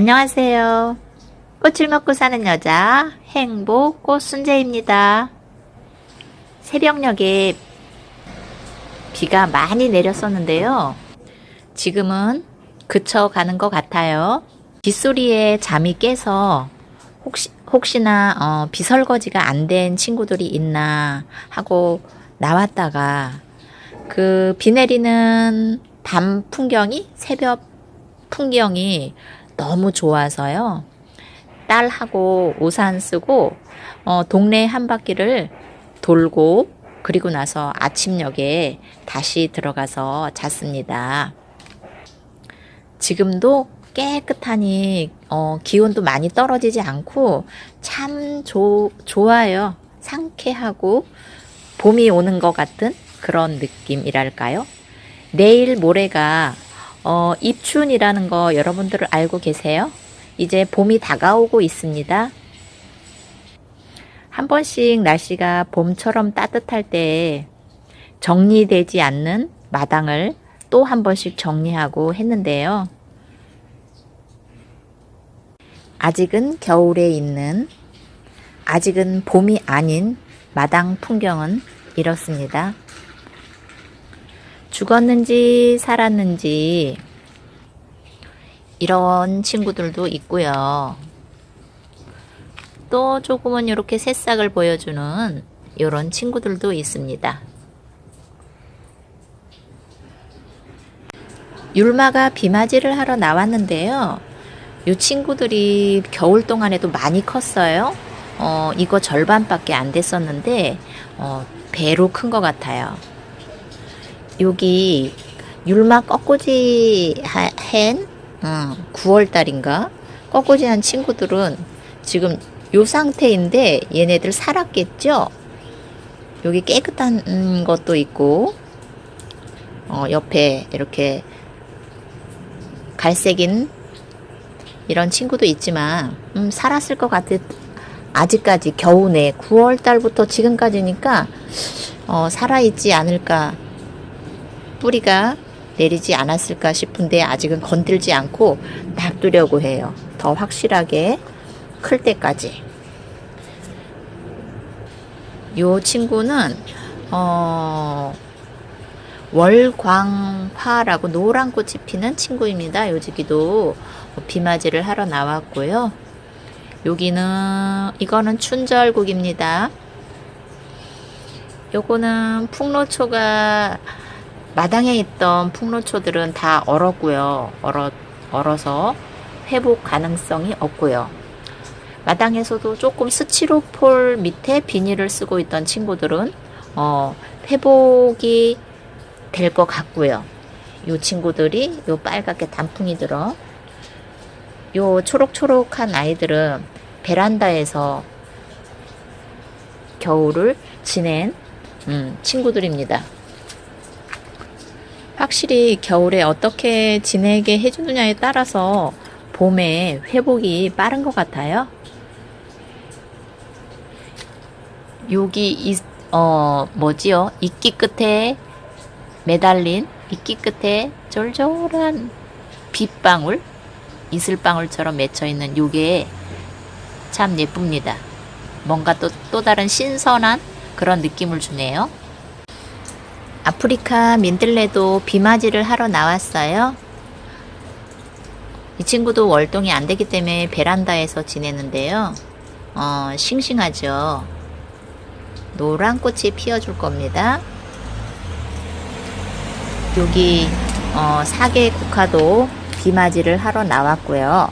안녕하세요. 꽃을 먹고 사는 여자 행복 꽃순재입니다. 새벽녘에 비가 많이 내렸었는데요. 지금은 그쳐가는 것 같아요. 빗소리에 잠이 깨서 혹시, 혹시나 어, 비 설거지가 안 된 친구들이 있나 하고 나왔다가 그 비 내리는 밤 풍경이 새벽 풍경이 너무 좋아서요. 딸하고 우산 쓰고 어, 동네 한 바퀴를 돌고 그리고 나서 아침녘에 다시 들어가서 잤습니다. 지금도 깨끗하니 어, 기온도 많이 떨어지지 않고 참 조, 좋아요. 상쾌하고 봄이 오는 것 같은 그런 느낌이랄까요? 내일 모레가 어, 입춘이라는 거 여러분들 알고 계세요? 이제 봄이 다가오고 있습니다. 한 번씩 날씨가 봄처럼 따뜻할 때 정리되지 않는 마당을 또 한 번씩 정리하고 했는데요. 아직은 겨울에 있는, 아직은 봄이 아닌 마당 풍경은 이렇습니다. 죽었는지 살았는지 이런 친구들도 있고요. 또 조금은 이렇게 새싹을 보여주는 이런 친구들도 있습니다. 율마가 비맞이를 하러 나왔는데요. 이 친구들이 겨울 동안에도 많이 컸어요. 어, 이거 절반밖에 안 됐었는데, 어, 배로 큰 것 같아요. 여기 율마 꺾고지 하- 한 어, 9월달인가 꺾고지 한 친구들은 지금 요 상태인데 얘네들 살았겠죠? 여기 깨끗한 음, 것도 있고 어, 옆에 이렇게 갈색인 이런 친구도 있지만 음, 살았을 것 같아 아직까지 겨우내 9월 달부터 지금까지니까 어, 살아있지 않을까 뿌리가 내리지 않았을까 싶은데 아직은 건들지 않고 놔두려고 해요. 더 확실하게 클 때까지. 요 친구는 어 월광화라고 노란 꽃이 피는 친구입니다. 요지기도 비맞이를 하러 나왔고요. 여기는 이거는 춘절국입니다. 요거는 풍로초가 마당에 있던 풍로초들은 다 얼었고요. 얼어, 얼어서 회복 가능성이 없고요. 마당에서도 조금 스치로폴 밑에 비닐을 쓰고 있던 친구들은 어, 회복이 될 것 같고요. 요 친구들이 요 빨갛게 단풍이 들어 요 초록초록한 아이들은 베란다에서 겨울을 지낸 음, 친구들입니다. 확실히 겨울에 어떻게 지내게 해주느냐에 따라서 봄에 회복이 빠른 것 같아요. 여기 이, 어 뭐지요? 이끼 끝에 매달린 이끼 끝에 쫄쫄한 빗방울, 이슬방울처럼 맺혀 있는 요게 참 예쁩니다. 뭔가 또, 또 다른 신선한 그런 느낌을 주네요. 아프리카 민들레도 비맞이를 하러 나왔어요. 이 친구도 월동이 안 되기 때문에 베란다에서 지내는데요. 어, 싱싱하죠. 노란 꽃이 피어줄 겁니다. 여기 어, 사계 국화도 비맞이를 하러 나왔고요.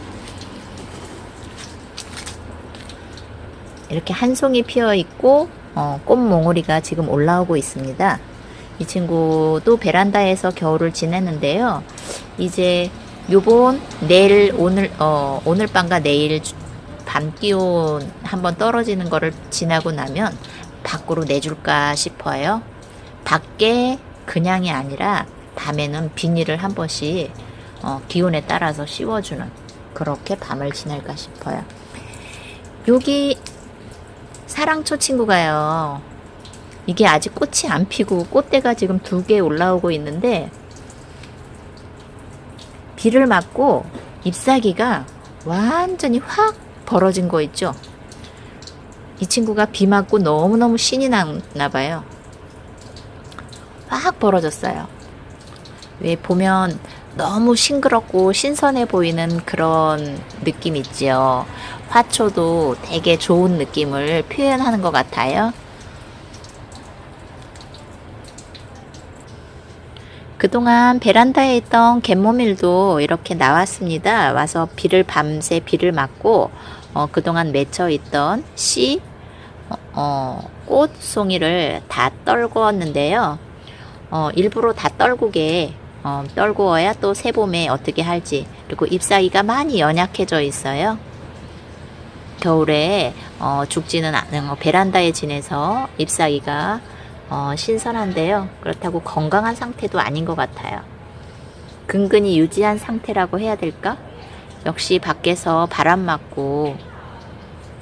이렇게 한 송이 피어 있고 어, 꽃몽오리가 지금 올라오고 있습니다. 이 친구도 베란다에서 겨울을 지냈는데요. 이제 요번 내일 오늘 어 오늘 밤과 내일 주- 밤 기온 한번 떨어지는 거를 지나고 나면 밖으로 내줄까 싶어요. 밖에 그냥이 아니라 밤에는 비닐을 한 번씩 어, 기온에 따라서 씌워주는 그렇게 밤을 지낼까 싶어요. 여기 사랑초 친구가요. 이게 아직 꽃이 안 피고 꽃대가 지금 두 개 올라오고 있는데 비를 맞고 잎사귀가 완전히 확 벌어진 거 있죠? 이 친구가 비 맞고 너무너무 신이 났나 봐요. 확 벌어졌어요. 왜 보면 너무 싱그럽고 신선해 보이는 그런 느낌 있지요. 화초도 되게 좋은 느낌을 표현하는 것 같아요. 그동안 베란다에 있던 갯모밀도 이렇게 나왔습니다. 와서 비를 밤새 비를 맞고 어, 그동안 맺혀 있던 씨, 어, 어, 꽃송이를 다 떨구었는데요. 어, 일부러 다 떨구게 어, 떨구어야 또 새봄에 어떻게 할지 그리고 잎사귀가 많이 연약해져 있어요. 겨울에 어, 죽지는 않은 어, 베란다에 지내서 잎사귀가 어, 신선한데요. 그렇다고 건강한 상태도 아닌 것 같아요. 근근히 유지한 상태라고 해야 될까? 역시 밖에서 바람 맞고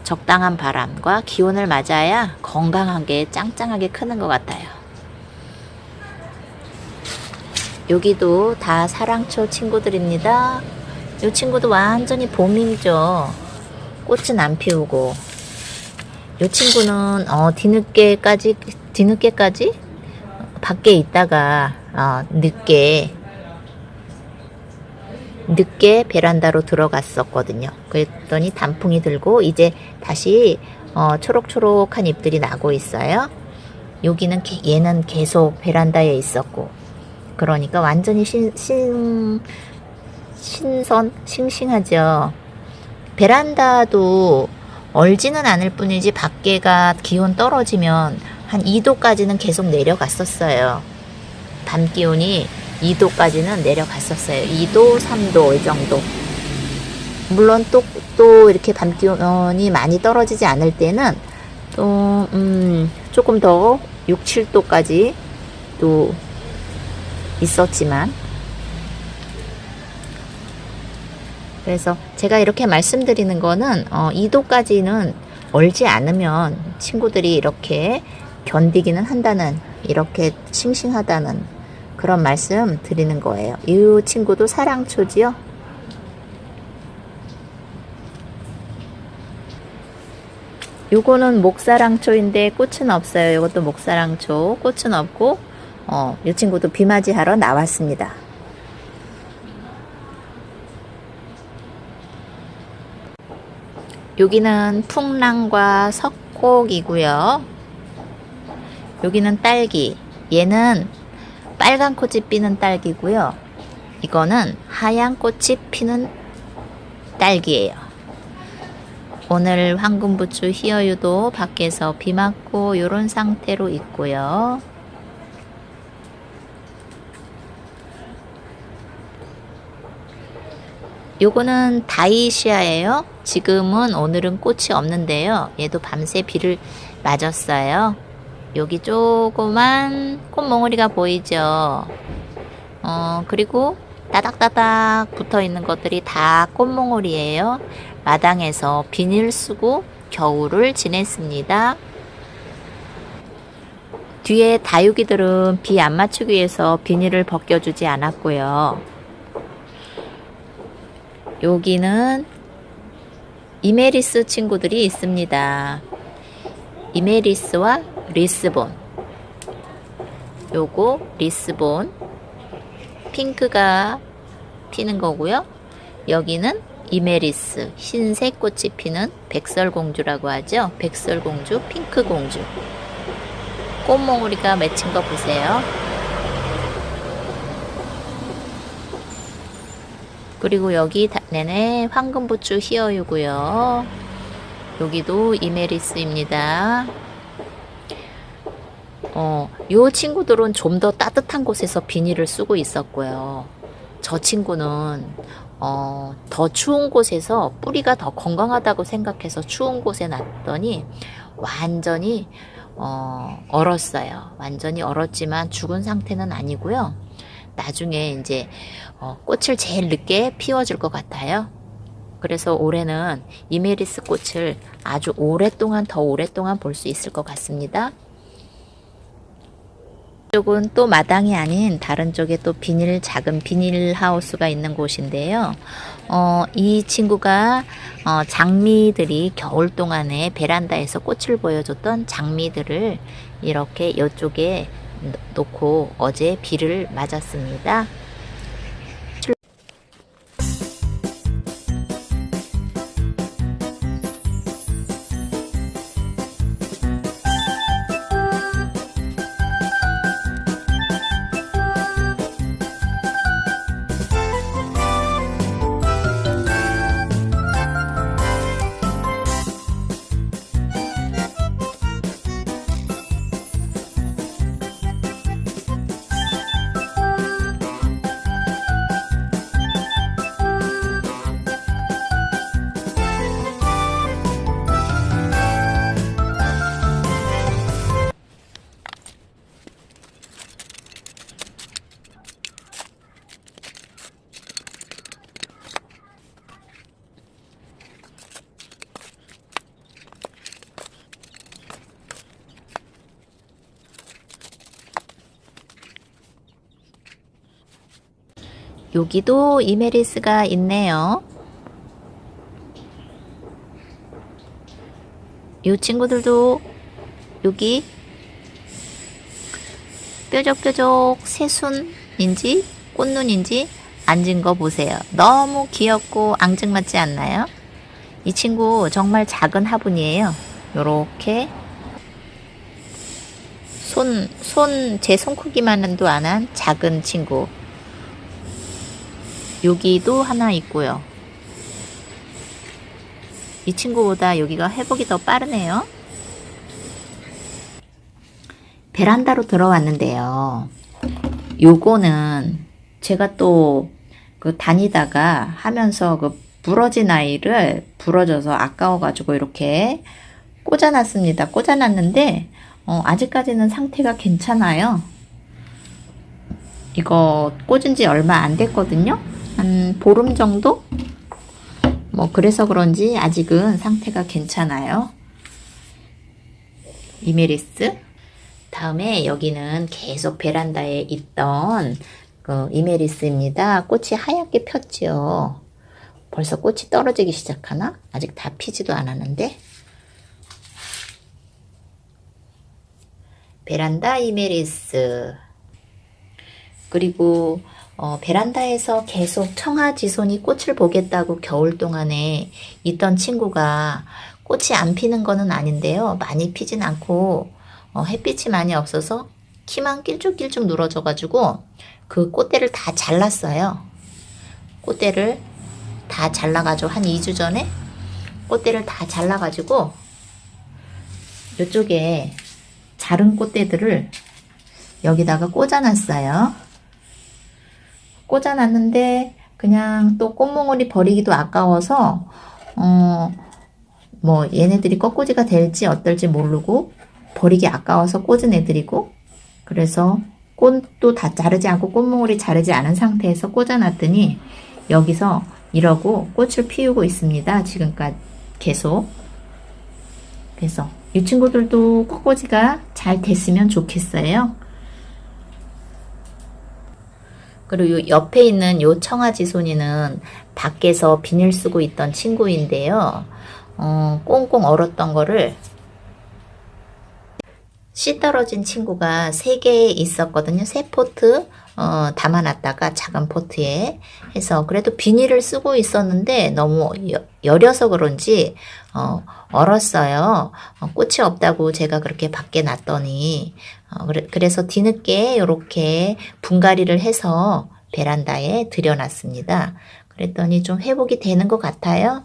적당한 바람과 기온을 맞아야 건강하게 짱짱하게 크는 것 같아요. 여기도 다 사랑초 친구들입니다. 이 친구도 완전히 봄이죠. 꽃은 안 피우고. 이 친구는 어, 뒤늦게까지 뒤늦게까지 밖에 있다가 어, 늦게 늦게 베란다로 들어갔었거든요. 그랬더니 단풍이 들고 이제 다시 어, 초록초록한 잎들이 나고 있어요. 여기는 게- 얘는 계속 베란다에 있었고 그러니까 완전히 신, 신, 신선 싱싱하죠. 베란다도 얼지는 않을 뿐이지 밖에가 기온 떨어지면 한 2도까지는 계속 내려갔었어요. 밤 기온이 2도까지는 내려갔었어요. 2도, 3도 이 정도. 물론 또, 또 이렇게 밤 기온이 많이 떨어지지 않을 때는 또, 음, 조금 더 6, 7도까지 또 있었지만 그래서 제가 이렇게 말씀드리는 거는 어, 2도까지는 얼지 않으면 친구들이 이렇게 견디기는 한다는 이렇게 싱싱하다는 그런 말씀 드리는 거예요. 이 친구도 사랑초지요. 요거는 목사랑초인데 꽃은 없어요. 이것도 목사랑초 꽃은 없고 어, 이 친구도 비맞이 하러 나왔습니다. 여기는 풍랑과 석곡이고요. 여기는 딸기. 얘는 빨간 꽃이 피는 딸기고요. 이거는 하얀 꽃이 피는 딸기예요. 오늘 황금부추 히어유도 밖에서 비 맞고 이런 상태로 있고요. 요거는 다이시아예요. 지금은 오늘은 꽃이 없는데요. 얘도 밤새 비를 맞았어요. 여기 조그만 꽃몽우리가 보이죠. 어, 그리고 따닥따닥 붙어 있는 것들이 다 꽃몽우리예요. 마당에서 비닐 쓰고 겨울을 지냈습니다. 뒤에 다육이들은 비 안 맞추기 위해서 비닐을 벗겨주지 않았고요. 여기는 이메리스 친구들이 있습니다. 이메리스와 리스본. 요거 리스본. 핑크가 피는 거고요. 여기는 이메리스. 흰색 꽃이 피는 백설공주라고 하죠. 백설공주, 핑크공주. 꽃몽우리가 맺힌 거 보세요. 그리고 여기 다- 네네 황금부추 히어유고요. 여기도 이메리스입니다. 어, 요 친구들은 좀 더 따뜻한 곳에서 비닐을 쓰고 있었고요. 저 친구는 어, 더 추운 곳에서 뿌리가 더 건강하다고 생각해서 추운 곳에 놨더니 완전히 어, 얼었어요. 완전히 얼었지만 죽은 상태는 아니고요. 나중에 이제 어, 꽃을 제일 늦게 피워줄 것 같아요. 그래서 올해는 이메리스 꽃을 아주 오랫동안 더 오랫동안 볼 수 있을 것 같습니다. 쪽은 또 마당이 아닌 다른 쪽에 또 비닐 작은 비닐 하우스가 있는 곳인데요. 어, 이 친구가 어, 장미들이 겨울 동안에 베란다에서 꽃을 보여줬던 장미들을 이렇게 이쪽에 놓고 어제 비를 맞았습니다. 여기도 이메리스가 있네요. 이 친구들도 여기 뾰족뾰족 새순인지 꽃눈인지 앉은 거 보세요. 너무 귀엽고 앙증맞지 않나요? 이 친구 정말 작은 화분이에요. 요렇게 손, 손, 제 손 크기만도 안 한 작은 친구. 여기도 하나 있고요. 이 친구보다 여기가 회복이 더 빠르네요. 베란다로 들어왔는데요. 요거는 제가 또 그 다니다가 하면서 그 부러진 아이를 부러져서 아까워가지고 이렇게 꽂아놨습니다. 꽂아놨는데 어, 아직까지는 상태가 괜찮아요. 이거 꽂은 지 얼마 안 됐거든요. 한 보름 정도? 뭐 그래서 그런지 아직은 상태가 괜찮아요. 이메리스. 다음에 여기는 계속 베란다에 있던 그 이메리스입니다. 꽃이 하얗게 폈지요. 벌써 꽃이 떨어지기 시작하나? 아직 다 피지도 않았는데. 베란다 이메리스. 그리고 어, 베란다에서 계속 청아지손이 꽃을 보겠다고 겨울 동안에 있던 친구가 꽃이 안 피는 거는 아닌데요. 많이 피진 않고 어, 햇빛이 많이 없어서 키만 길쭉길쭉 늘어져가지고 그 꽃대를 다 잘랐어요. 꽃대를 다 잘라가지고 한 2주 전에 꽃대를 다 잘라가지고 이쪽에 자른 꽃대들을 여기다가 꽂아놨어요. 꽂아놨는데 그냥 또 꽃몽울이 버리기도 아까워서 어 뭐 얘네들이 꽃꽂이가 될지 어떨지 모르고 버리기 아까워서 꽂은 애들이고 그래서 꽃도 다 자르지 않고 꽃몽울이 자르지 않은 상태에서 꽂아놨더니 여기서 이러고 꽃을 피우고 있습니다. 지금까지 계속 그래서 이 친구들도 꽃꽂이가 잘 됐으면 좋겠어요. 그리고 요 옆에 있는 요 청아지손이는 밖에서 비닐 쓰고 있던 친구인데요. 어, 꽁꽁 얼었던 거를 씨 떨어진 친구가 3개 있었거든요. 세 포트 어, 담아놨다가 작은 포트에 해서 그래도 비닐을 쓰고 있었는데 너무 여, 여려서 그런지 어, 얼었어요. 어, 꽃이 없다고 제가 그렇게 밖에 놨더니 어, 그래, 그래서 뒤늦게 이렇게 분갈이를 해서 베란다에 들여놨습니다. 그랬더니 좀 회복이 되는 것 같아요.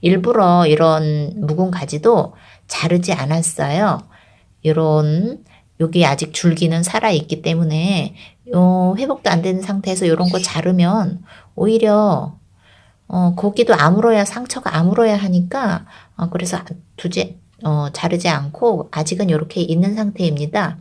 일부러 이런 묵은 가지도 자르지 않았어요. 이런 여기 아직 줄기는 살아 있기 때문에 요 회복도 안 되는 상태에서 이런 거 자르면 오히려 어 거기도 아물어야 상처가 아물어야 하니까 어 그래서 두지 어 자르지 않고 아직은 이렇게 있는 상태입니다.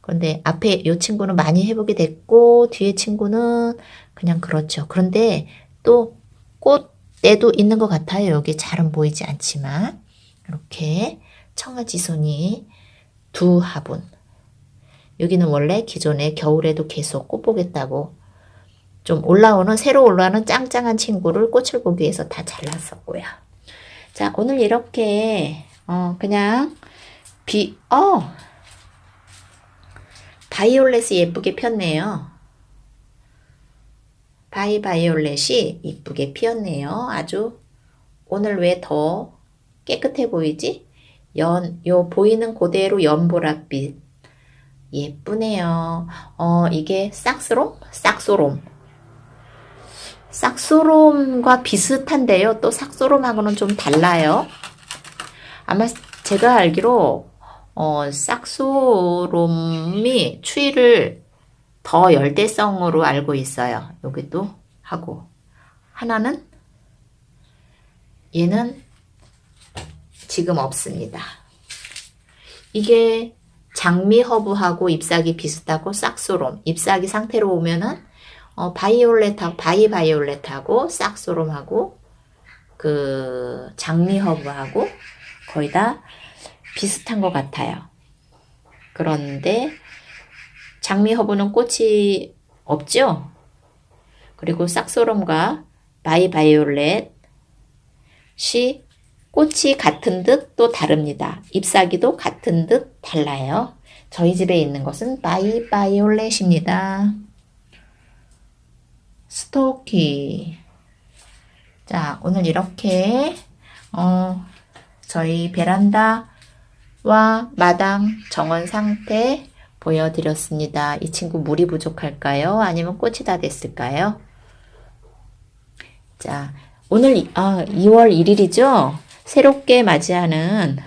그런데 앞에 요 친구는 많이 회복이 됐고 뒤에 친구는 그냥 그렇죠. 그런데 또 꽃대도 있는 것 같아요. 여기 잘은 보이지 않지만 이렇게 청아지손이 두 화분 여기는 원래 기존에 겨울에도 계속 꽃 보겠다고 좀 올라오는 새로 올라오는 짱짱한 친구를 꽃을 보기 위해서 다 잘랐었고요. 자 오늘 이렇게 어 그냥 비어 바이올렛이 예쁘게 폈네요. 바이 바이올렛이 이쁘게 피었네요. 아주 오늘 왜 더 깨끗해 보이지? 연, 요 보이는 그대로 연보랏빛. 예쁘네요. 어, 이게 싹스롬? 싹소롬. 싹소롬과 비슷한데요. 또 싹소롬하고는 좀 달라요. 아마 제가 알기로 어, 싹소롬이 추위를 더 열대성으로 알고 있어요. 여기도 하고 하나는 얘는 지금 없습니다. 이게 장미 허브하고 잎사귀 비슷하고 싹소롬 잎사귀 상태로 오면은 어, 바이올렛하고 바이 바이올렛하고 싹소롬하고 그 장미 허브하고 거의 다 비슷한 것 같아요. 그런데 장미 허브는 꽃이 없죠? 그리고 싹소롬과 바이 바이올렛이 꽃이 같은 듯 또 다릅니다. 잎사귀도 같은 듯 달라요. 저희 집에 있는 것은 바이 바이올렛입니다. 스토키. 자, 오늘 이렇게 어, 저희 베란다와 마당 정원 상태 보여드렸습니다. 이 친구 물이 부족할까요? 아니면 꽃이 다 됐을까요? 자, 오늘 이- 아, 2월 1일이죠? 새롭게 맞이하는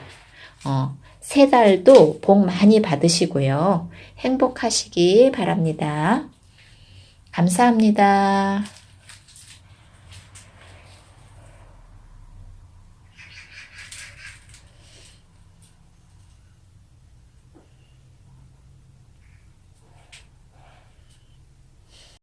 어, 세 달도 복 많이 받으시고요. 행복하시기 바랍니다. 감사합니다.